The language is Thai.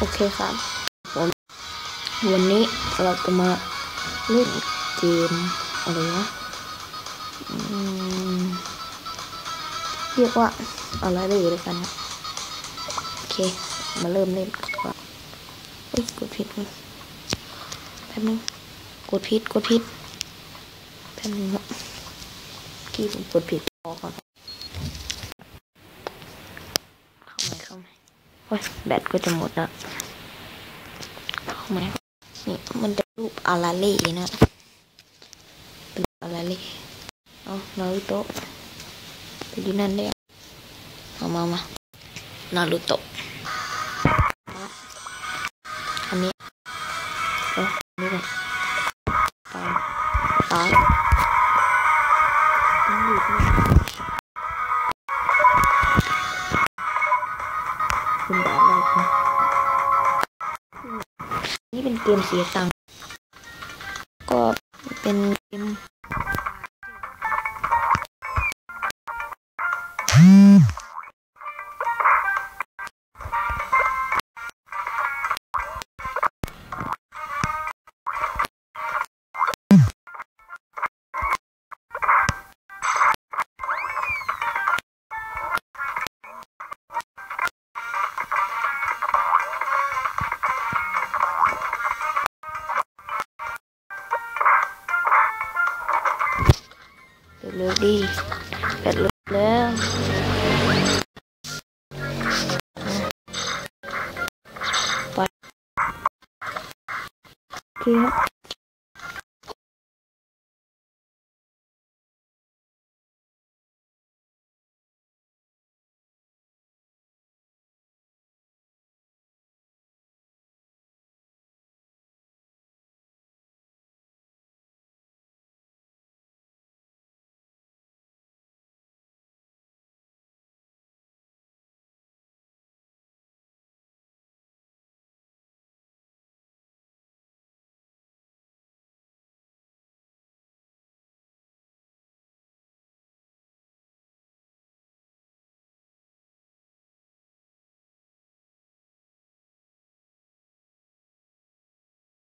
โอเคครับผมวันนี้เราจะมาเล่นเกมอะไรนะเรียกว่าอะไรได้อยู่ด้วยกันนะโอเค มาเริ่มเล่นก่อนเฮ้ยกดผิดเลยแป๊บนึงกดผิดกดผิดแป๊บนึงนะเมื่อกี้ผมกดผิดออกก่อน wah, bad của tụi một đó không mẹ mình đã lúc à oh Naruto. Tujuan dia mama mama oh ini เกมเสียตังค์ก็เป็นเกมเร็ phải lướt đi. Phải lướt lên kia.